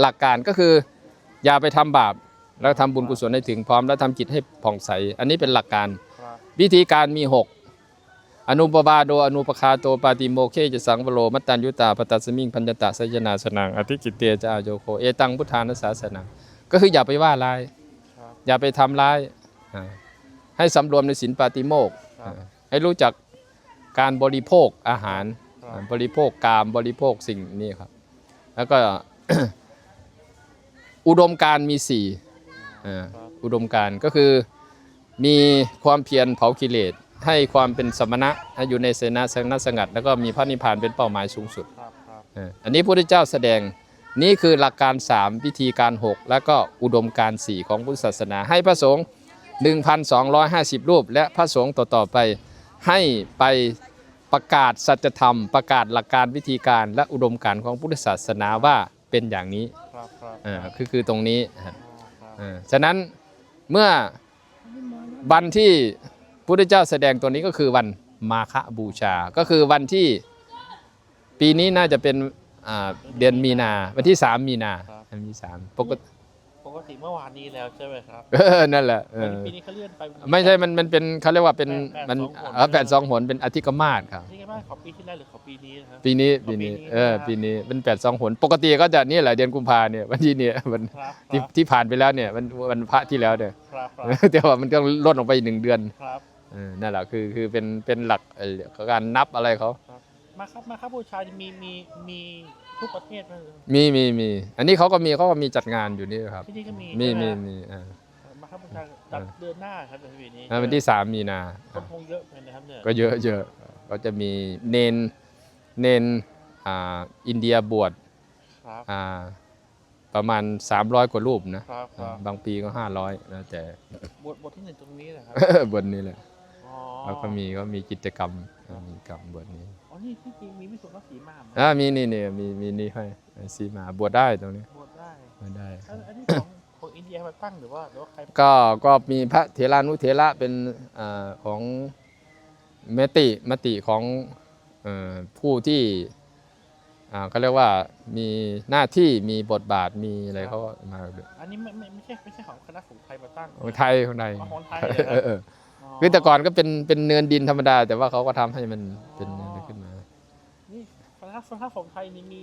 หลักการก็คือ อย่าไปทำบาป แล้วทำบุญกุศลให้ถึงพร้อม แล้วทำจิตให้ผ่องใส อันนี้เป็นหลักการครับวิธีการมี 6 อนุปบาโดอนุปคาโตปาติโมเคจะสังวโรมัตตัญยุตาปตัสสมิงพัญญตะสยนาสนังอธิจิตเตจาโยโคเอตังพุทธานัสสาสนังก็คืออย่าไปว่าร้ายครับอย่าไปทำร้ายอ่าให้สำรวมในศีลปาติโมกข์ครับอ่าให้รู้จักการบริโภคอาหารครับอ่าบริโภคกามบริโภคสิ่งนี้ครับ แล้วก็ อุดมการณ์มีสี่อ่าครับอุดมการณ์ก็คือมีความเพียรเผากิเลสให้ความเป็นสมณะให้อยู่ในเสนาสนะสงัด แล้วก็มีพระนิพพานเป็นเป้าหมายสูงสุดครับครับเอออันนี้พระพุทธเจ้าแสดงนี่คือหลักการ 3 วิธีการ 6 แล้วก็อุดมการณ์4ของพุทธศาสนาให้พระสงฆ์1,250 รูป และพระสงฆ์ต่อๆไปให้ไปประกาศสัจธรรม ประกาศหลักการวิธีการและอุดมการณ์ของพุทธศาสนาว่า เป็นอย่างนี้ครับครับเออคือคือตรงนี้ฮะครับเออฉะนั้นเมื่อวันที่พุทธเจ้าแสดงตัวนี้ก็คือวันมาฆบูชา ก็คือวันที่ปีนี้น่าจะเป็นอ่าเดือนมีนา วันที่3มีนาวันที่สามปกติปกติเมื่อวานนี้แล้วใช่ไหมครับเออนั่นแหละเออปีนี้เขาเลื่อนไปไม่ใช่มันมันเป็นเขาเรียกว่าเป็นแปดมันสองหนเออแปดสองหนเป็นอธิกมาศครับนี่ไง บ้างขอปีที่แล้วหรือขอปีนี้นะครับ ปีนี้อ๋อปีนี้ปีนี้ เออนะครับปีนี้เป็นแปดสองหนปกติก็จะนี่แหละเดือนกุมภาเนี่ยวันที่เนี่ยวันครับคที่รับที่ผ่านไปแล้วเนี่ยวันวันพระที่แล้วเนี่ย ครับครับ แต่ว่ามันก็ลดลงไปอีกหนึ่งเดือนครับเออนั่นแหละคือคือเป็นเป็นหลักเอ่อการนับอะไรเขา มาครับมาครับบูชามีมีมีทุกประเทศไหมมีมีมีอันนี้เขาก็มีเขาก็มีจัดงานอยู่นี่ครับ ที่นี่ก็มีมีใช่ไหมีฮะมีอ่า มาครับบูชาจัดเดือนหน้าครับในปีนี้อ่าวันที่สามมีนาคนคงเยอะเลยนะครับเนี่ยก็เยอะเยอะ ก็จะมีเนนเนนอ่าอินเดียบวชครับอ่าประมาณ 300 กว่ารูปนะครับครับบางปีก็ 500แล้วแต่บทบทที่หนึ่งตรงนี้นะครับบนนี้แหละอ๋อแล้วก็มีก็มีกิจกรรมอ่ามีกรรมบทนี้อ๋อนี่ที่จริงมีวิสุทธิสีมาเหรออ่ามีนี่นี่มีมีนี่ให้ซีมาบวชได้ตรงนี้บวชได้บวชได้อันอันนี้ของของอินเดียมาตั้งหรือว่าหรือว่าใครก็ก็มีพระเถรานุเถระเป็นอาของเมติมติของเออผู้ที่อ่าเขาเรียกว่ามีหน้าที่มีบทบาทมีอะไรเขาก็มาด้วยอันนี้ไม่ไม่ไม่ใช่ไม่ใช่ของคณะสงฆ์ไทยมาตั้งของไทยของไทยอ๋อของไทยเลยเอนะอเออคือแต่ก่อนก็เป็นเป็นเนินดินธรรมดา แต่ว่าเขาก็ทำให้มันเป็นอ๋ออะไรขึ้นมา นี่คณะคณะสงฆ์ไทยนี่มี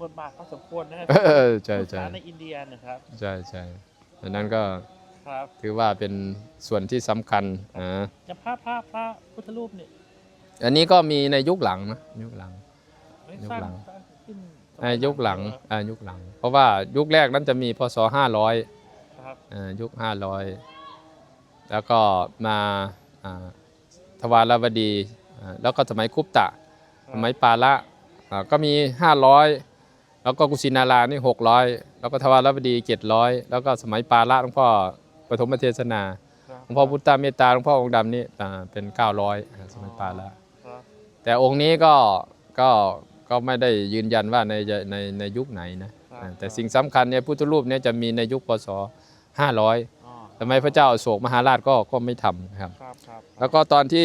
บทบาทพอสมควรนะเออใช่ใช่พุทธศาสนาในอินเดียนะครับ ใช่ใช่ดังนั้นก็ ครับถือว่าเป็นส่วนที่สำคัญอ่าอย่างพระพระพระพุทธรูปเนี่ยอันนี้ก็มีในยุคหลังนะยุคหลังไม่ยุคสร้างหลัง สร้างขึ้นอ่ายุคหลังอ่ายุคหลัง เพราะว่ายุคแรกนั้นจะมีพศ500 ครับอ่ายุค 500 แล้วก็มาอ่าทวารวดีอ่าแล้วก็สมัยคุปตะ สมัยปาละอ่าก็มี 500 แล้วก็กุสินารานี่600 แล้วก็ทวารวดี 700 แล้วก็สมัยปาละหลวงพ่อ ปฐมเทศนาครับหลวงพ่อพุทธเมตตาหลวงพ่อองค์ดำนี่อ่าเป็น 900อ่าสมัยปาละครับแต่องค์นี้ก็ก็ก็ไม่ได้ยืนยันว่าในในในยุคไหนนะครับอ่าแต่สิ่งสำคัญเนี่ยพุทธรูปเนี่ยจะมีในยุคพศ 500อ๋อทำไมพระเจ้าอโศกมหาราชก็ก็ไม่ทำครับครับครับแล้วก็ตอนที่